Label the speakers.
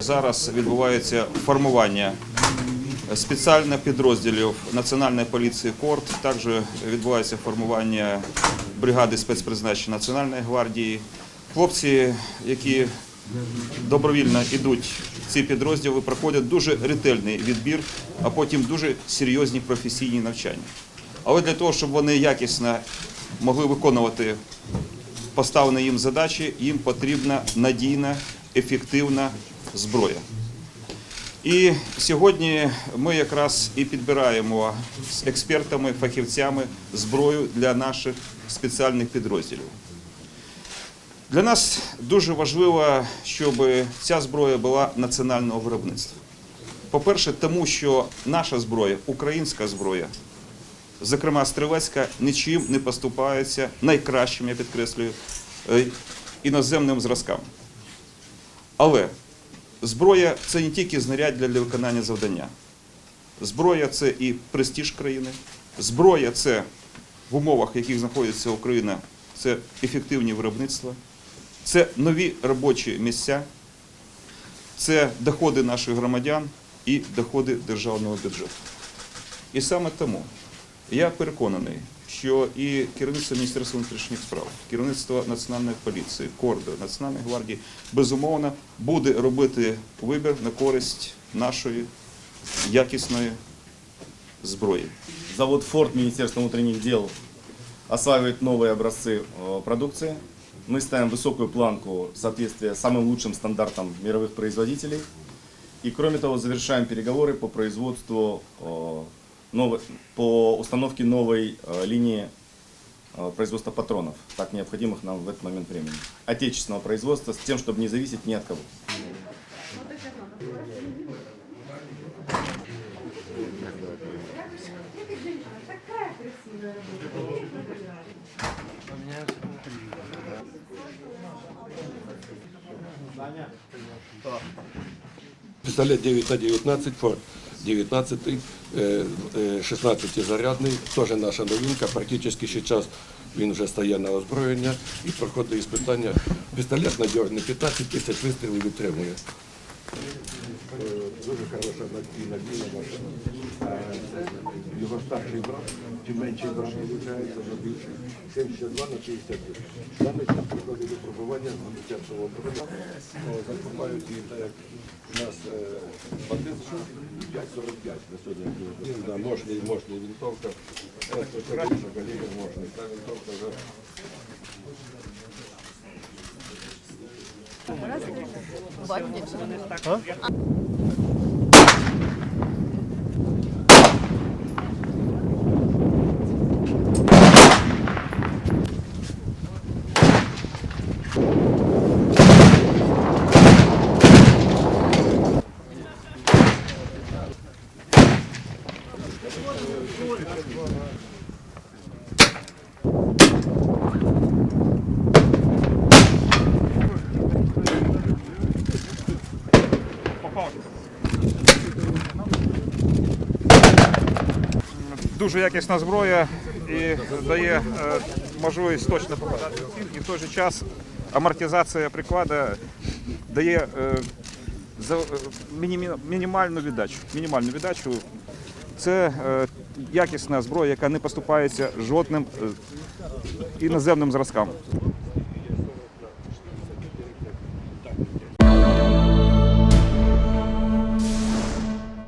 Speaker 1: Зараз відбувається формування спеціальних підрозділів Національної поліції КОРТ. Також відбувається формування бригади спецпризначення Національної гвардії. Хлопці, які добровільно йдуть в ці підрозділи, проходять дуже ретельний відбір, а потім дуже серйозні професійні навчання. Але для того, щоб вони якісно могли виконувати поставлені їм задачі, їм потрібна надійна, ефективна зброя. І сьогодні ми якраз і підбираємо з експертами, фахівцями зброю для наших спеціальних підрозділів. Для нас дуже важливо, щоб ця зброя була національного виробництва. По-перше, тому що наша зброя, українська зброя, зокрема стрілецька, нічим не поступається найкращим, я підкреслюю, е, іноземним зразкам. Але зброя це не тільки знаряддя для виконання завдання. Зброя це і престиж країни. Зброя це в умовах, в яких знаходиться Україна, це ефективні виробництва, це нові робочі місця, це доходи наших громадян і доходи державного бюджету. І саме тому я переконаний, що і керівництво Міністерства внутрішніх справ, керівництво Національної поліції, Кордо, Національної гвардії безумовно буде робити вибір на користь нашої якісної зброї.
Speaker 2: Завод «Форд» Министерства внутренних дел осваивает новые образцы э, продукции. Мы ставим высокую планку соответствия самым лучшим стандартам мировых производителей. И кроме того, завершаем переговоры по производству, э, новой, по установке новой э, линии э, производства патронов, так необходимых нам в этот момент времени. Отечественного производства, с тем, чтобы не зависеть ни от кого.
Speaker 3: Пистолет 9 на 19 форт, 19 тысяч. Е, е, 16-зарядний, теж наша новинка, практично ще час він вже стає на озброєння і проходить іспитання. Пістолет надіжний, 15 тисяч вистрілів витримує. Дуже хороша надійна машина. Е, його старший брат, чи менший брат вивчається, на більший. 72 на 60. Далі приходить до пробування, вони тяжкого закупають їх, так як у нас. 5,45 на сьогодні. Мощний, мощний винтовка. Е, Та винтовка калібр мощний. Та винтовка вже
Speaker 1: Дуже якісна зброя і дає е, можливість точно попадати в ціль, і в той же час амортизація приклада дає е, е, мінімальну віддачу. Мінімальну віддачу. Це е, якісна зброя, яка не поступається жодним е, іноземним зразкам.